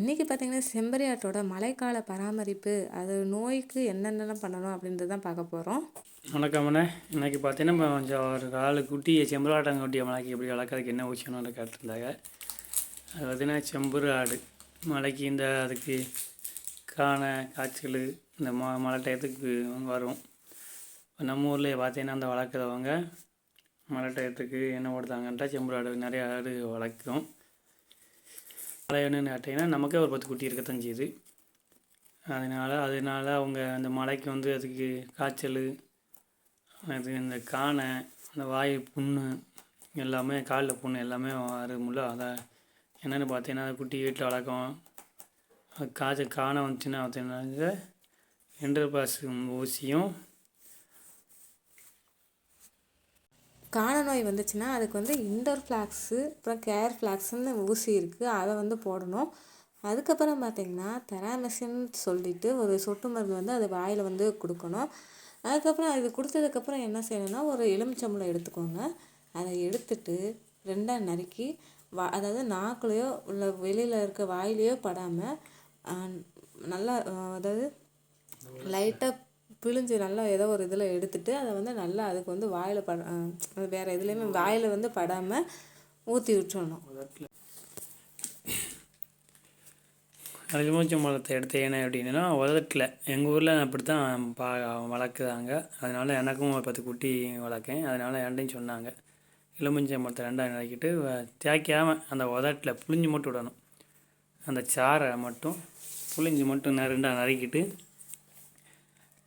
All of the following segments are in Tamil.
இன்றைக்கி பார்த்திங்கன்னா செம்பரி ஆட்டோட மழைக்கால பராமரிப்பு அது நோய்க்கு என்னென்னலாம் பண்ணணும் அப்படின்றது தான் பார்க்க போகிறோம் வணக்கம்ண்ணே இன்றைக்கி பார்த்தீங்கன்னா கொஞ்சம் ஒரு காலு குட்டி செம்பராட்டம் குட்டியை மலைக்கு எப்படி வளர்க்கறதுக்கு என்ன விஷயம்னு கேட்டிருந்தாங்க. அது பார்த்தீங்கன்னா செம்பரு ஆடு. மலைக்கு இந்த அதுக்கு காண காய்ச்சல் இந்த ம மழை டயத்துக்கு வரும். இப்போ நம்ம ஊரில் பார்த்தீங்கன்னா அந்த வளர்க்குறவங்க மழை டயத்துக்கு என்ன ஓடுதாங்கன்ட்டா செம்பரு ஆடு நிறைய ஆடு வளர்க்கும். மழை கேட்டிங்கன்னா நமக்கே ஒரு பத்து குட்டி இருக்கத்தான் செய்யுது. அதனால் அதனால் அவங்க அந்த மலைக்கு வந்து அதுக்கு காய்ச்சல் அது இந்த காணை அந்த வாய் புண்ணு எல்லாமே காலில் புண்ணு எல்லாமே வரும்ல அதை என்னென்னு பார்த்தீங்கன்னா அது குட்டி வீட்டில் வளர்க்கும் காய்ச்சல் காணை வந்துச்சுன்னா பார்த்தீங்கன்னா என்டர் பாஸ் ஊசியும் காண நோய் வந்துச்சுன்னா அதுக்கு வந்து இண்டர் ஃப்ளாக்ஸு அப்புறம் கேர் ஃப்ளாக்ஸுன்னு ஊசி இருக்குது அதை வந்து போடணும். அதுக்கப்புறம் பார்த்திங்கன்னா தெராமெசின் சொல்லிட்டு ஒரு சொட்டு மருந்து வந்து அது வாயில் வந்து கொடுக்கணும். அதுக்கப்புறம் அது கொடுத்ததுக்கப்புறம் என்ன செய்யணும்னா ஒரு எலுமிச்சம்பழம் எடுத்துக்கோங்க. அதை எடுத்துட்டு ரெண்டாக நறுக்கி வா அதாவது நாக்குலேயோ இல்லை வெளியில் இருக்க வாயிலையோ படாமல் நல்லா அதாவது லைட்டாக பிழிஞ்சு நல்லா ஏதோ ஒரு இதில் எடுத்துட்டு அதை வந்து நல்லா அதுக்கு வந்து வாயில் பட வேறு எதுலேயுமே வாயில் வந்து படாமல் ஊற்றி விட்டுறணும். எலுமிச்சம்பழத்தை எடுத்து என்ன அப்படின்னா உதட்டில் எங்கள் ஊரில் அப்படி தான் பா வளர்க்குறாங்க. அதனால் எனக்கும் ஒரு பத்து குட்டி வளர்க்கேன். அதனால் என்கிட்டையும் சொன்னாங்க. எலுமிச்சம்பழத்தை ரெண்டாக நினைக்கிட்டு தேய்க்காமல் அந்த உதட்டில் புளிஞ்சு மட்டும் விடணும். அந்த சாரை மட்டும் புளிஞ்சு மட்டும் ரெண்டாக நறுக்கிட்டு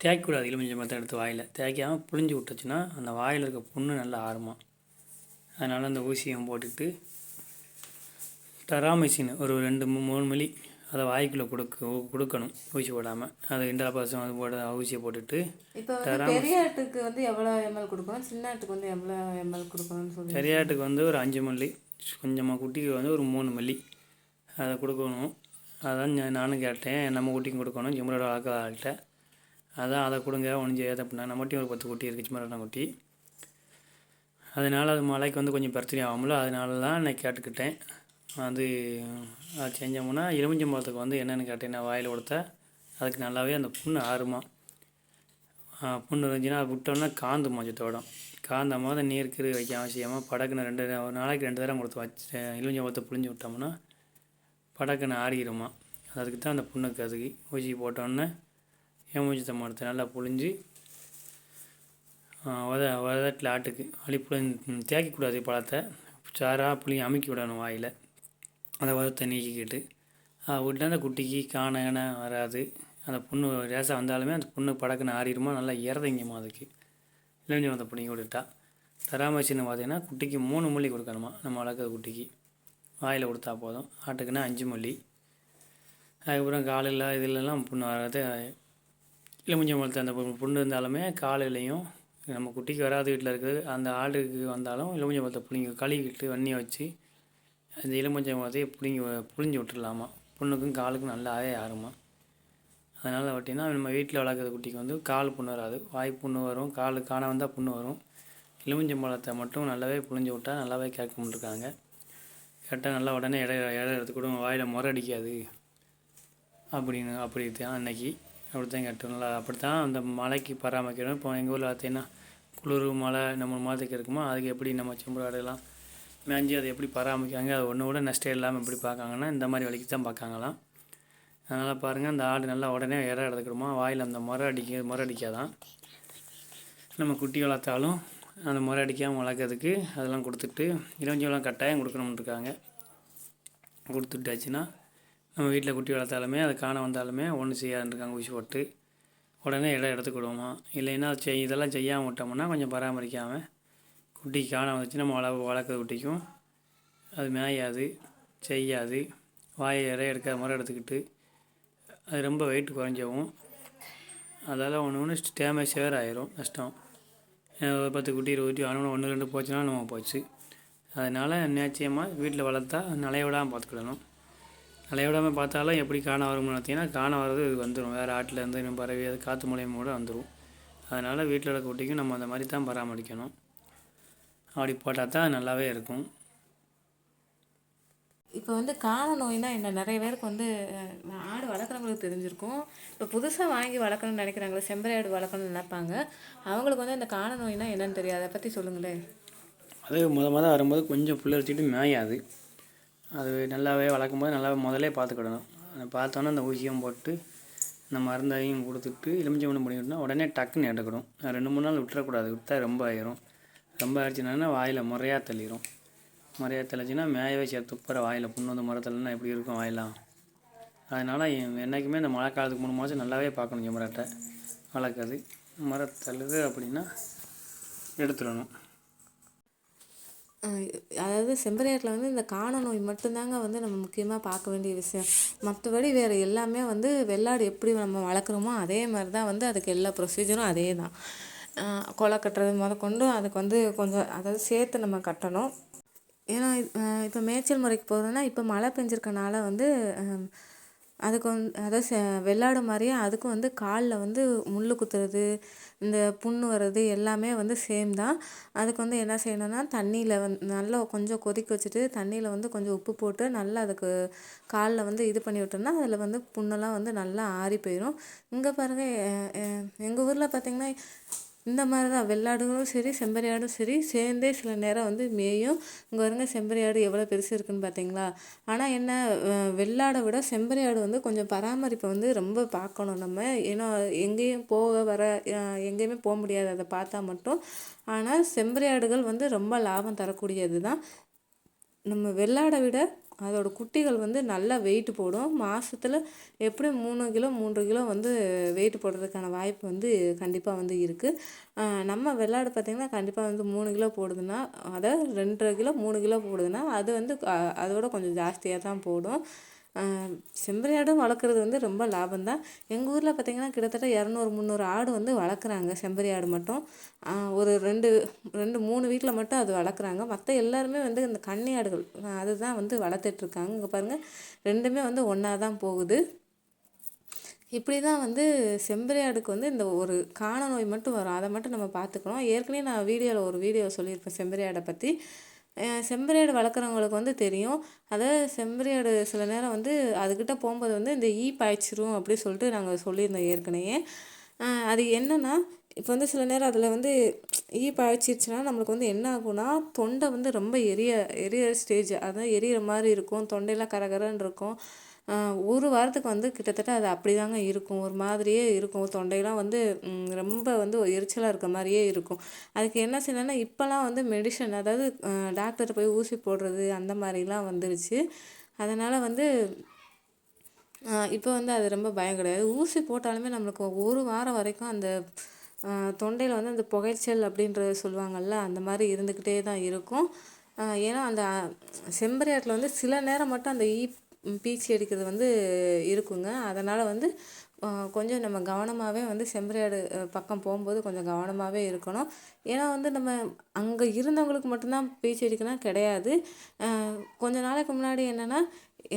தேய்க்கக்கூடாது எலுமிச்சம்பழத்தை எடுத்து வாயில். தேய்க்காமல் புளிஞ்சு விட்டுச்சுன்னா அந்த வாயில் இருக்க புண்ணு நல்லா ஆறுமா. அதனால் அந்த ஊசியும் போட்டுட்டு டெராமிசின் ஒரு ரெண்டு மூணு மில்லி அதை வாய்க்குள்ளே கொடுக்க கொடுக்கணும் ஊசி போடாமல் அது இண்டா பாசம் அது போட ஊசியை போட்டுட்டு பெரிய ஆட்டுக்கு வந்து எவ்வளோ எம்எல் கொடுக்கணும்? சின்ன ஆட்டுக்கு வந்து எவ்வளோ எம்எல் கொடுக்கணும்னு சொல்லி பெரிய ஆட்டுக்கு வந்து ஒரு அஞ்சு மில்லி. கொஞ்சமாக குட்டிக்கு வந்து ஒரு மூணு மில்லி. அதை கொடுக்கணும். அதான் நானும் கேட்டேன். நம்ம குட்டிக்கும் கொடுக்கணும். ஜிம்மரோட வளர்க்க அதான் அதை கொடுங்க ஒன்றும் செய்யாத அப்படின்னா நம்மட்டையும் ஒரு பத்து குட்டி இருக்குது சிம்மரோட குட்டி. அதனால் அது மலைக்கு வந்து கொஞ்சம் பிரச்சனை ஆகும்ல அதனால தான் நான் கேட்டுக்கிட்டேன். அது அது செஞ்சோம்னா எலுமிச்சம்பழத்துக்கு வந்து என்னென்னு கேட்டிங்கன்னா வாயில் கொடுத்தா அதுக்கு நல்லாவே அந்த புண்ணு ஆறுமா. புண்ணு இருந்துச்சுன்னா அது விட்டோம்னா காந்து மஞ்சத்தோடம் காந்த போது நீர் கீறு வைக்க அவசியமாக படக்குன்னு ரெண்டு ஒரு நாளைக்கு ரெண்டு தடவை கொடுத்து வச்சு எலுமிச்சம்பழத்தை புழிஞ்சு விட்டோம்னா படக்குன்னு ஆறிடுமா அதுக்கு தான் அந்த புண்ணுக்கு அதுக்கு ஊசி போட்டோன்னே எலுமிச்சத்தை மரத்தை நல்லா புழிஞ்சு வத வதட்டில் ஆட்டுக்கு அழி புளி தேய்க்கக்கூடாது பழத்தை. சாராக புளி அமுக்கி விடணும் வாயில். அதை வதத்தை நீக்கிக்கிட்டு விட்டு அந்த குட்டிக்கு காண வராது. அந்த புண்ணு ரேசாக வந்தாலுமே அந்த புண்ணு படக்குன்னு ஆறிடுமா நல்லா இறதிங்கம்மா அதுக்கு. இளைஞ வந்த பிடிங்கி விட்டுட்டா தராமச்சின்னு பார்த்தீங்கன்னா குட்டிக்கு மூணு மல்லி கொடுக்கணுமா நம்ம வளர்க்குற குட்டிக்கு. வாயில் கொடுத்தா போதும். ஆட்டுக்குன்னா அஞ்சு மல்லி அதுக்கப்புறம் காலையில் இதிலெல்லாம் புண்ணு வராது. எலுமிச்சம் பழத்தை அந்த புண்ணு இருந்தாலுமே காலையிலையும் நம்ம குட்டிக்கு வராத வீட்டில் இருக்கிறது அந்த ஆடுக்கு வந்தாலும் எலுமிச்சம் பழத்தை பிள்ளைங்க கழுவிட்டு வண்ணியை வச்சு அந்த எலுமிச்சம் வளர்த்தி பிடுங்கி புழிஞ்சு விட்டுடலாமா? புண்ணுக்கும் காலுக்கும் நல்லாவே ஆறுமா? அதனால் பார்த்தீங்கன்னா நம்ம வீட்டில் வளர்க்குற குட்டிக்கு வந்து கால் புண்ணு வராது. வாய் புண்ணு வரும் கால் காண வந்தால் புண்ணு வரும். எலுமிச்சம்பழத்தை மட்டும் நல்லாவே புழிஞ்சு விட்டால் நல்லாவே கேட்கும்ன்ருக்காங்க கேட்டால் நல்லா உடனே இட இடம் எடுத்துக்கூடும் வாயில் முறை அடிக்காது. அப்படின்னு அப்படி தான் அன்னைக்கு அப்படி தான் அப்படித்தான் நல்லா அப்படி தான் அந்த மலைக்கு பராமரிக்கணும் இப்போ எங்கள் ஊரில் பார்த்தீங்கன்னா குளிர் மழை நம்ம மாதத்துக்கு இருக்குமோ? அதுக்கு எப்படி நம்ம செம்பராடெல்லாம் மேஞ்சி அதை எப்படி பராமரிக்காங்க அது ஒன்று கூட நஷ்டம் இல்லாமல் எப்படி பார்க்காங்கன்னா இந்த மாதிரி வலிக்கு தான் பார்க்காங்களாம். அதனால் பாருங்கள் அந்த ஆடு நல்லா உடனே இடம் எடுத்துக்கிடுமா? வாயில் அந்த முறை அடிக்க முறை அடிக்காதான். நம்ம குட்டி வளர்த்தாலும் அந்த முறை அடிக்காமல் வளர்க்குறதுக்கு அதெல்லாம் கொடுத்துட்டு இளஞ்சோளம் கட்டாயம் கொடுக்கணும்னு கொடுத்துட்டாச்சுன்னா நம்ம வீட்டில் குட்டி வளர்த்தாலுமே அதை காண வந்தாலுமே ஒன்றும் செய்யாதுருக்காங்க ஊசி போட்டு. உடனே இடம் எடுத்துக்கிடுவோமா இல்லைன்னா செய் இதெல்லாம் செய்யாமல் விட்டோம்னா கொஞ்சம் பராமரிக்காமல் குட்டி காண வந்துச்சு நம்ம வள வளர்க்குற குட்டிக்கும் அது மேயாது செய்யாது. வாயை இறைய எடுக்காத மாதிரி எடுத்துக்கிட்டு அது ரொம்ப வெயிட் குறைஞ்சவும் அதால் ஒன்று ஒன்று டேமேஜ் சேர் ஆயிரும் நஷ்டம். ஒரு பத்து குட்டி இருபது குட்டி வாங்கினா ஒன்று ரெண்டு போச்சுன்னா நம்ம போச்சு. அதனால் நிச்சயமாக வீட்டில் வளர்த்தா நிலைய விடாமல் பார்த்துக்கிடணும். நிலைய விடாமல் பார்த்தாலும் எப்படி காண வரும்னு பார்த்தீங்கன்னா காண வர்றது இது வந்துடும் வேறு ஆட்டிலேருந்து இன்னும் பறவை அது காற்று மூலியமாக கூட வந்துடும் அதனால் வீட்டில் இருக்க குட்டிக்கும் நம்ம அந்த மாதிரி தான் பராமரிக்கணும். அப்படி போட்டால் தான் நல்லாவே இருக்கும். இப்போ வந்து காண நோய்னா என்ன? நிறைய பேருக்கு வந்து ஆடு வளர்க்குறவங்களுக்கு தெரிஞ்சிருக்கும். இப்போ புதுசாக வாங்கி வளர்க்கணும்னு நினைக்கிறாங்களே செம்பரி ஆடு வளர்க்கணும்னு நினைப்பாங்க. அவங்களுக்கு வந்து இந்த காண நோய்னா என்னன்னு தெரியாது. அதை பற்றி சொல்லுங்களேன். அது முத முத வரும்போது கொஞ்சம் புல்லை வச்சுட்டு மேயாது. அது நல்லாவே வளர்க்கும்போது நல்லா முதலே பார்த்துக்கிடணும். அதை பார்த்தோன்னே அந்த ஊசியும் போட்டு இந்த மருந்தையும் கொடுத்துட்டு எலுமிச்சம்பழம் பண்ணிவிட்டோம்னா உடனே டக்குன்னு எடுக்கணும். ரெண்டு மூணு நாள் விட்டுறக்கூடாது. விட்டா ரொம்ப ஆயிரும். ரொம்ப ஆயிடுச்சுனா வாயில் முறையாக தள்ளிடும் முறையாக தெளிச்சுன்னா மேயவே சேர்த்து துப்புற வாயில் புண்ணு வந்து முறத்தலன்னா எப்படி இருக்கும் வாயெல்லாம் அதனால் என்றைக்குமே இந்த மழை காலத்துக்கு மூணு மாதம் நல்லாவே பார்க்கணும் ஜமராட்டை வளர்க்குறது. மரம் தள்ளுது அப்படின்னா எடுத்துடணும். அதாவது செம்பரியாட்டில் வந்து இந்த காண நோய் மட்டும்தாங்க வந்து நம்ம முக்கியமாக பார்க்க வேண்டிய விஷயம். மற்றபடி வேறு எல்லாமே வந்து வெள்ளாடு எப்படி நம்ம வளர்க்குறோமோ அதே மாதிரி தான் வந்து அதுக்கு எல்லா ப்ரொசீஜரும் அதே தான் கொலை கட்டுறது முத அதுக்கு வந்து கொஞ்சம் அதாவது சேர்த்து நம்ம கட்டணும். ஏன்னா இப்போ மேய்ச்சல் முறைக்கு போகிறதுனா இப்போ மழை பெஞ்சிருக்கனால வந்து அதுக்கு வந்து அதாவது செ- வெள்ளாடு மாதிரியே அதுக்கும் வந்து காலில் வந்து முள் குத்துறது இந்த புண்ணு வர்றது எல்லாமே வந்து சேம் தான். அதுக்கு வந்து என்ன செய்யணும்னா தண்ணியில் வந்து நல்லா கொஞ்சம் கொதிக்க வச்சுட்டு தண்ணியில் வந்து கொஞ்சம் உப்பு போட்டு நல்லா அதுக்கு காலில் வந்து இது பண்ணி விட்டோம்னா அதில் வந்து புண்ணெல்லாம் வந்து நல்லா ஆறி போயிடும் இங்கே பாருங்கள் எங்கள் ஊரில் பார்த்திங்கன்னா இந்த மாதிரி தான். வெள்ளாடுகளும் சரி செம்பரியாடும் சரி சேர்ந்தே சில நேரம் வந்து மேயும். இங்கே வருங்க செம்பரியாடு எவ்வளோ பெருசு இருக்குன்னு பார்த்தீங்களா ஆனால் என்ன வெள்ளாடை விட செம்பரியாடு வந்து கொஞ்சம் பராமரிப்பை வந்து ரொம்ப பார்க்கணும் நம்ம. ஏன்னா எங்கேயும் போக வர எங்கேயுமே போக முடியாது அதை பார்த்தா மட்டும். ஆனால் செம்பரியாடுகள் வந்து ரொம்ப லாபம் தரக்கூடியது தான் நம்ம வெள்ளாடை விட அதோட குட்டிகள் வந்து நல்லா வெயிட் போடும். மாதத்துல எப்படியும் மூணு கிலோ மூன்று கிலோ வந்து வெயிட் போடுறதுக்கான வாய்ப்பு வந்து கண்டிப்பாக வந்து இருக்குது நம்ம வெள்ளாடு பார்த்திங்கன்னா கண்டிப்பாக வந்து மூணு கிலோ போடுதுன்னா அதை ரெண்டரை கிலோ மூணு கிலோ போடுதுன்னா அது வந்து அதோட கொஞ்சம் ஜாஸ்தியாக தான் போடும். செம்மறியாடும் செம்பரி ஆடும் வளர்க்குறது வந்து ரொம்ப லாபம்தான். எங்கள் ஊரில் பார்த்திங்கன்னா கிட்டத்தட்ட இரநூறு முந்நூறு ஆடு வந்து வளர்க்குறாங்க செம்பரி ஆடு மட்டும். ஒரு ரெண்டு ரெண்டு மூணு வீட்டில் மட்டும் அது வளர்க்குறாங்க. மற்ற எல்லாருமே வந்து இந்த கன்னி ஆடுகள் அதுதான் வந்து வளர்த்துட்ருக்காங்க. இங்கே பாருங்கள் ரெண்டுமே வந்து ஒன்றா தான் போகுது. இப்படி தான் வந்து செம்பரி ஆடுக்கு வந்து இந்த ஒரு காண நோய் மட்டும் வரும். அதை மட்டும் நம்ம பார்த்துக்கணும் ஏற்கனவே நான் வீடியோவில் ஒரு வீடியோ சொல்லியிருப்பேன் செம்பரியாடை பற்றி அஹ் வளர்க்குறவங்களுக்கு வந்து தெரியும். அதாவது செம்பரி சில நேரம் வந்து அதுக்கிட்ட போகும்போது வந்து இந்த ஈ பாய்ச்சிரும் அப்படி சொல்லிட்டு நாங்கள் சொல்லியிருந்தோம் ஏற்கனவே. அது என்னென்னா இப்போ வந்து சில நேரம் அதில் வந்து ஈ பாய்ச்சிருச்சுன்னா நம்மளுக்கு வந்து என்ன ஆகும்னா தொண்டை வந்து ரொம்ப எரிய எரிய ஸ்டேஜ் அதான் எரியிற மாதிரி இருக்கும். தொண்டையெல்லாம் கரகரன்னு இருக்கும். ஒரு வாரத்துக்கு வந்து கிட்டத்தட்ட அது அப்படிதாங்க இருக்கும். ஒரு மாதிரியே இருக்கும். தொண்டையெல்லாம் வந்து ரொம்ப வந்து எரிச்சலாக இருக்க மாதிரியே இருக்கும். அதுக்கு என்ன செய்யணும்னா இப்போல்லாம் வந்து மெடிசன் அதாவது டாக்டர் போய் ஊசி போடுறது அந்த மாதிரிலாம் வந்துருச்சு. அதனால் வந்து இப்போ வந்து அது ரொம்ப பயம் கிடையாது. ஊசி போட்டாலுமே நம்மளுக்கு ஒரு வாரம் வரைக்கும் அந்த தொண்டையில் வந்து அந்த புகைச்சல் அப்படின்றது சொல்லுவாங்கள்ல அந்த மாதிரி இருந்துக்கிட்டே தான் இருக்கும். ஏன்னா அந்த செம்பரி ஆட்டில் வந்து சில நேரம் மட்டும் அந்த ஈ பீச்சி அடிக்கிறது வந்து இருக்குங்க. அதனால் வந்து கொஞ்சம் நம்ம கவனமாகவே வந்து செம்பரி பக்கம் போகும்போது கொஞ்சம் கவனமாகவே இருக்கணும். ஏன்னா வந்து நம்ம அங்கே இருந்தவங்களுக்கு மட்டும்தான் பீச்சி அடிக்கணும் கிடையாது. கொஞ்ச நாளைக்கு முன்னாடி என்னென்னா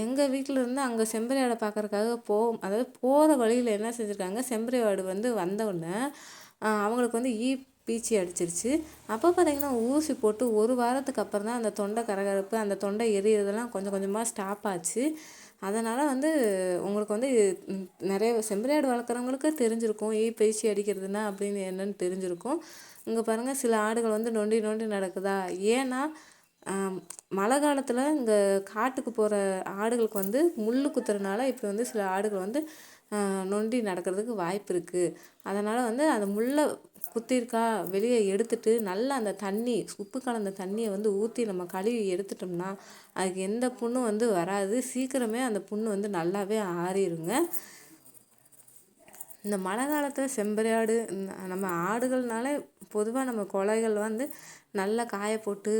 எங்கள் வீட்டில் இருந்து அங்கே செம்பரியாடை பார்க்குறக்காக பார்க்கறக்காக போ அதாவது போகிற வழியில் என்ன செஞ்சுருக்காங்க செம்பரியாடு வந்து வந்தவுடனே அவங்களுக்கு வந்து ஈ பீச்சி அடிச்சிருச்சு. அப்போ பார்த்தீங்கன்னா ஊசி போட்டு ஒரு வாரத்துக்கு அப்புறம் தான் அந்த தொண்டை கரகரப்பு அந்த தொண்டை எரியறதெல்லாம் கொஞ்சம் கொஞ்சமாக ஸ்டாப் ஆச்சு. அதனால் வந்து உங்களுக்கு வந்து நிறைய செம்பரி வளர்க்குறவங்களுக்கு தெரிஞ்சிருக்கும் ஈ பீச்சி அடிக்கிறதுனா அப்படின்னு என்னன்னு தெரிஞ்சிருக்கும். இங்கே பாருங்கள் சில ஆடுகள் வந்து நொண்டி நொண்டி நடக்குதா? ஏன்னா மழை காலத்தில் இங்கே காட்டுக்கு போகிற ஆடுகளுக்கு வந்து முள் குத்துறதுனால இப்படி வந்து சில ஆடுகள் வந்து நொண்டி நடக்கிறதுக்கு வாய்ப்பு இருக்குது அதனால் வந்து அந்த முள்ளை குத்திருக்கா வெளியே எடுத்துட்டு நல்லா அந்த தண்ணி உப்பு கலந்த தண்ணியை வந்து ஊற்றி நம்ம கழுவி எடுத்துட்டோம்னா அதுக்கு எந்த புண்ணும் வந்து வராது. சீக்கிரமே அந்த புண்ணு வந்து நல்லாவே ஆறிடுங்க இந்த மழை காலத்தில் செம்பரி ஆடு நம்ம ஆடுகள்னாலே பொதுவாக நம்ம கொலைகள் வந்து நல்லா காய போட்டு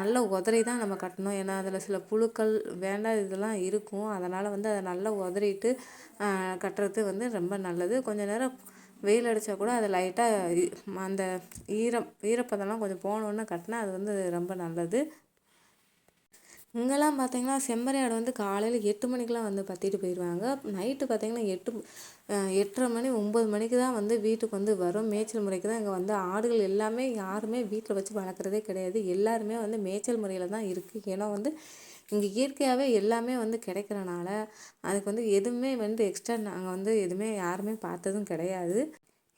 நல்லா உதறி தான் நம்ம கட்டணும். ஏன்னா அதில் சில புழுக்கள் வேண்டாத இதெல்லாம் இருக்கும். அதனால் வந்து அதை நல்லா உதறிட்டு கட்டுறது வந்து ரொம்ப நல்லது. கொஞ்ச நேரம் வெயில் அடித்தா கூட அது லைட்டாக அந்த ஈரம் ஈரப்பதம்லாம் கொஞ்சம் போனோன்னு கட்டினா அது வந்து ரொம்ப நல்லது. இங்கெல்லாம் பார்த்தீங்கன்னா செம்மறி ஆடு வந்து காலையில் எட்டு மணிக்கெலாம் வந்து பற்றிட்டு போயிடுவாங்க நைட்டு பார்த்தீங்கன்னா எட்டு எட்டரை மணி ஒம்பது மணிக்கு தான் வந்து வீட்டுக்கு வந்து வரும். மேய்ச்சல் முறைக்கு தான் இங்கே வந்து ஆடுகள் எல்லாமே யாருமே வீட்டில் வச்சு வளர்க்குறதே கிடையாது. எல்லாருமே வந்து மேய்ச்சல் முறையில் தான் இருக்குது ஏன்னா வந்து இங்கே இயற்கையாகவே எல்லாமே வந்து கிடைக்கிறனால அதுக்கு வந்து எதுவுமே வந்து எக்ஸ்ட்ரா நாங்கள் வந்து எதுவுமே யாருமே பார்த்ததும் கிடையாது.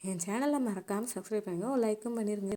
என் சேனலை மறக்காமல் சப்ஸ்கிரைப் பண்ணுங்கள் ஒரு லைக்கும் பண்ணிடுங்க